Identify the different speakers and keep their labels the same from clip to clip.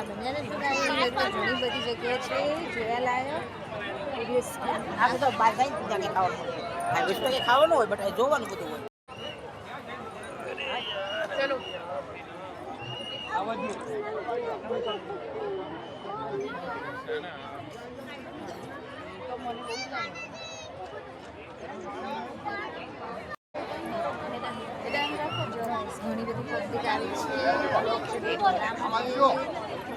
Speaker 1: ઘણી બધી જગ્યાએ છે જોયા લાયક
Speaker 2: આ બધો બાર જાય ને ખાવાનું આ ખાવાનું હોય બટ જોવાનું બધું હોય
Speaker 1: આવી છે.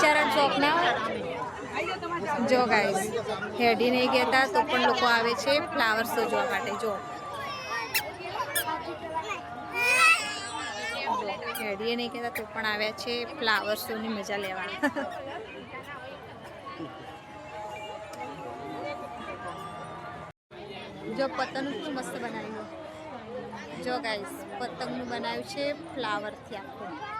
Speaker 1: બચારા ચોકના જો ગાઈસ હેડી નહીં કહેતા તો પણ લોકો આવે છે ફ્લાવર શો જોવા માટે. જો. હેડીએ નહીં કહેતા તો પણ આવ્યા છે ફ્લાવર શોની મજા લેવા. જો પતંગનું પણ મસ્ત બનાવ્યું. જો ગાઈસ પતંગનું બનાવ્યું છે ફ્લાવરથી આખું.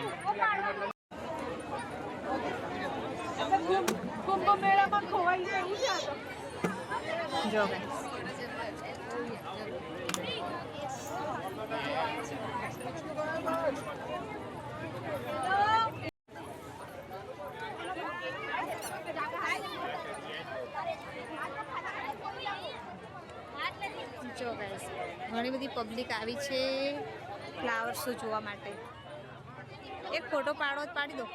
Speaker 1: જો. ઘણી બધી પબ્લિક આવી છે ફ્લાવર્સો જોવા માટે. એક ફોટો પાડો જ પાડી દો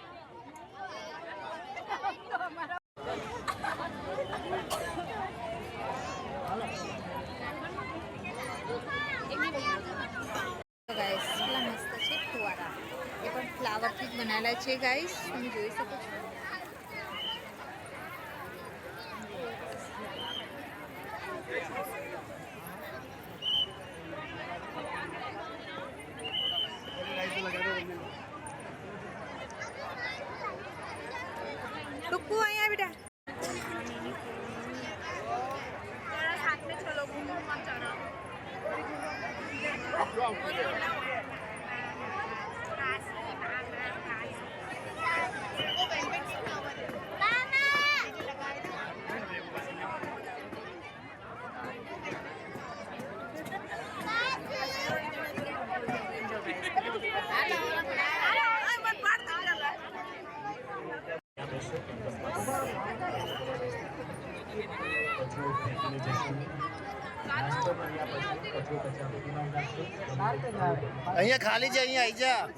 Speaker 1: ગાઈસ કેટલા મસ્ત છે ફુવારા એ પણ ફ્લાવરથી જ બનાવેલા છે ગાઈસ તમે જોઈ શકો છો ટુકુ અહીંયા બેટા
Speaker 3: અહીંયા ખાલી છે અહીંયા આવી જા.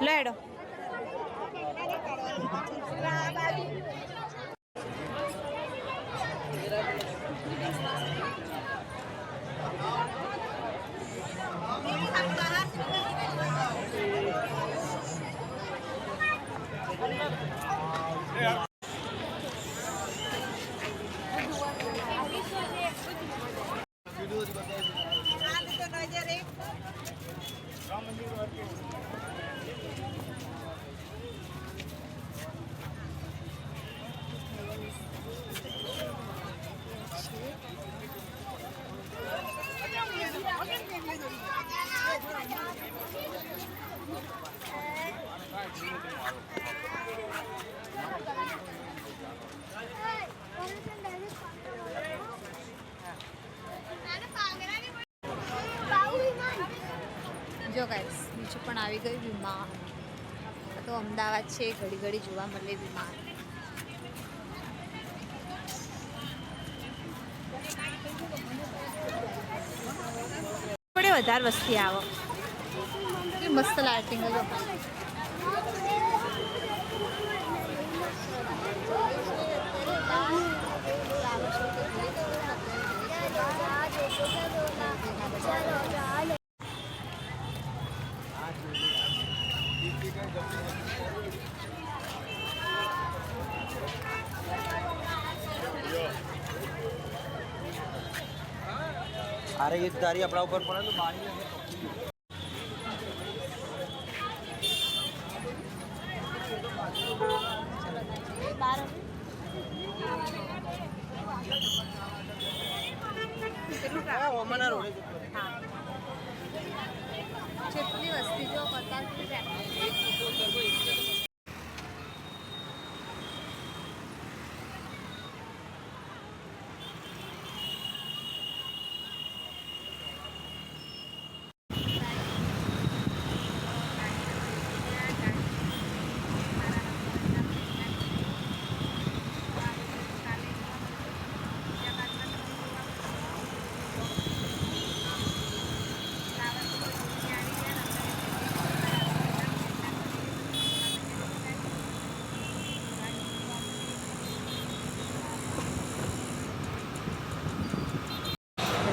Speaker 1: લેડો. આવી ગઈ વિમાન. તો અમદાવાદ છે, ઘડી ઘડી જોવા મળે વિમાન. આપણે વધારે વસ્તી આવો. મસ્ત લાઇટિંગ જો
Speaker 3: અરે એક તારી આપણા ઉપર પડે તો બાળી
Speaker 1: જેટલી વસ્તી જો બતાવી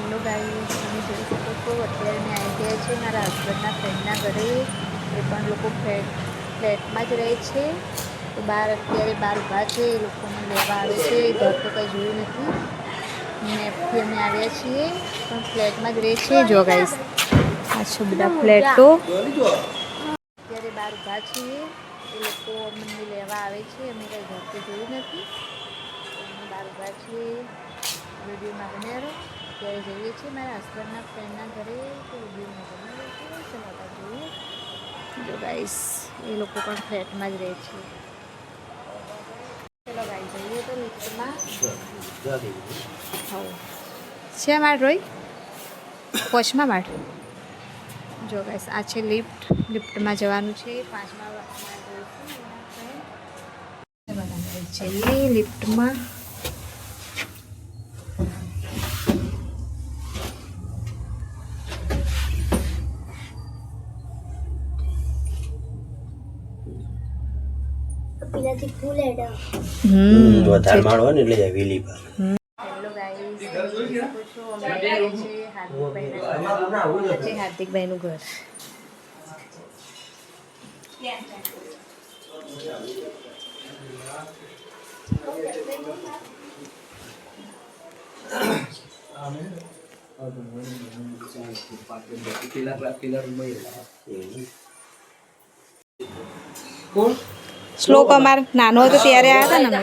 Speaker 1: હેલો ગાઈસ તમે જોઈ શકો છો અત્યારે મેં આવી ગયા છે મારા હસબન્ડના ફ્રેન્ડના ઘરે એ પણ લોકો ફ્લેટ ફ્લેટમાં જ રહે છે. તો બહાર અત્યારે બહાર ઊભા છે, એ લોકોને લેવા આવે છે. ઘર તો કંઈ જોયું નથી. મેપથી અમે આવ્યા છીએ, પણ ફ્લેટમાં જ રહે છે જો ગાઈસ આ છે બધા ફ્લેટો અત્યારે બહાર ઊભા છીએ, એ લોકો અમને લેવા આવે છે. અમે કંઈ ઘર તો જોયું નથી. બહાર ઊભા છીએ, વિડીયોમાં બન્યા રહો ત્યારે જઈએ છીએ મારા હસબન્ડના ફ્રેન્ડના ઘરે, તો વિડીયોમાં બન્યા જો ગાઈસ એ લોકો પણ ફ્લેટમાં જ રહે છે. ચલો ગાઈસ છે માર રોઈ? પોચમાં માર? જો ગાઈસ આ છે લિફ્ટ લિફ્ટમાં જવાનું છે. પાંચમા છે લિફ્ટમાં
Speaker 4: પેલાથી ફૂલ હેડ
Speaker 1: હમ
Speaker 3: વધારે માળ ને એટલે હવેલી પર
Speaker 1: હેલો ગાઈસ છો અમે આવ્યા છીએ શ્લોક અમાર નાનો હતો ત્યારે આવ્યા હતા ને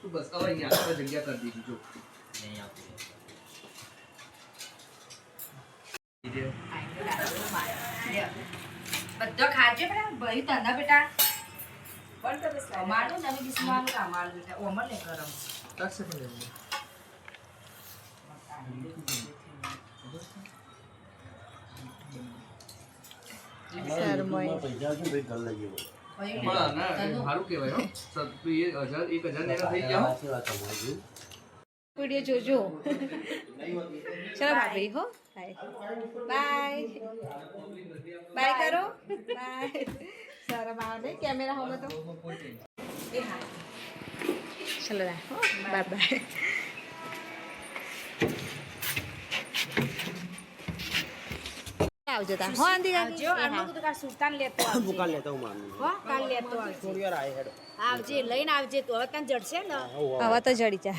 Speaker 5: તું બસ હવે જગ્યા કરી દીધી જો.
Speaker 6: બધો ખાજે બેટા ભાઈ તને બેટા. અમારું તમે બિસ્માનું કે અમારું બેટા ઓમર
Speaker 1: બાય બાય કરો. બાય શરમ આવે કેમેરા હોમે તો ચલો બાય બાય આવજો તા હો આંધી
Speaker 6: જો આનું તો કા સુલતાન લેતો આવજો
Speaker 3: દુકાન લેતો હું માનું
Speaker 6: હો કાલ લેતો આવજે
Speaker 3: થોડી વાર આય હેડ
Speaker 6: આવજે લઈને આવજે તો હવે તને જડશે ને
Speaker 1: હવે તો જડી જા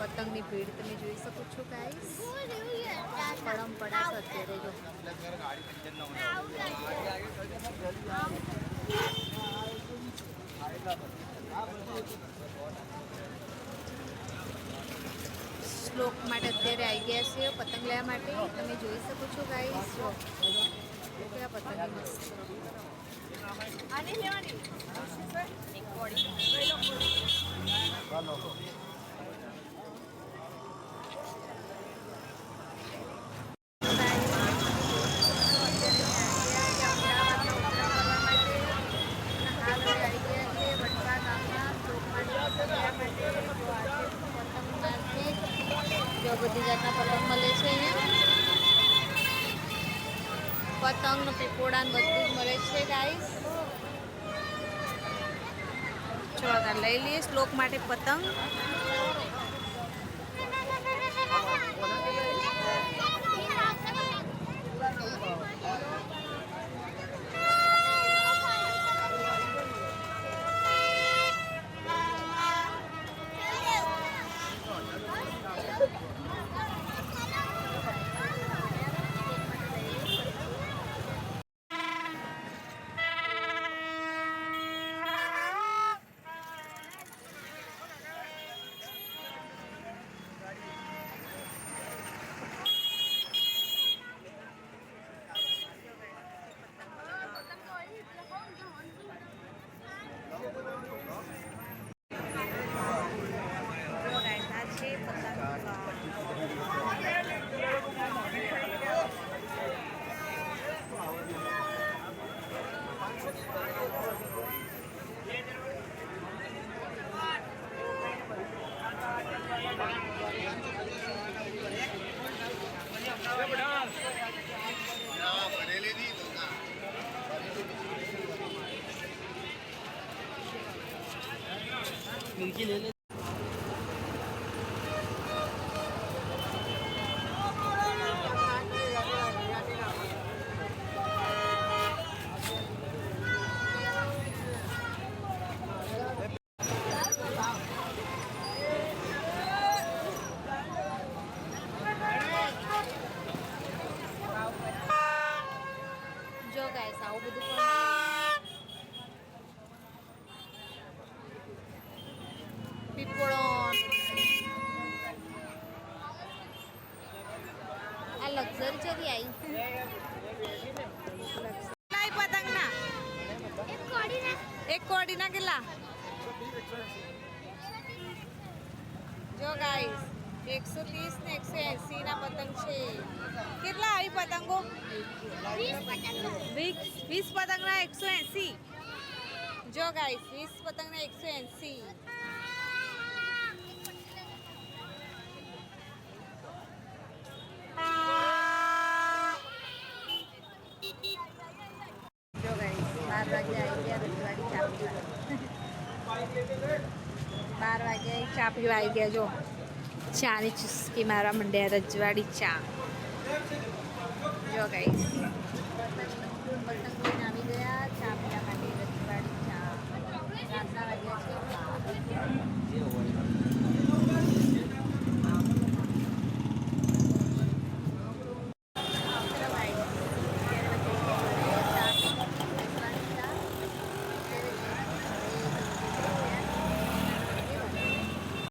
Speaker 1: પતંગની ભીડ તમે જોઈ શકો છો ગાઈસ પડાશ અત્યારે જો. શ્લોક માટે અત્યારે આવી ગયા છે પતંગ લેવા માટે. તમે જોઈ શકો છો ગાઈસ જો. કેવા પતંગ મસ્ત. જો પતંગ ને પીપોડા બધું મળે છે ગાઈસ ચલો લઈ લઈએ શ્લોક માટે પતંગ. Mungkin. વીસ વીસ પતંગના એકસો એંસી જો ગાઈસ વીસ પતંગના એકસો એંસી જો ગાઈસ બાર વાગે આવી ગયા રજવાડી ચા પીવા બાર વાગે ચા પીવા આવી ગયા જો ચાની ચુસ્કી મારવા માંડ્યા રજવાડી ચા જો ગઈ ચા પીવા માટે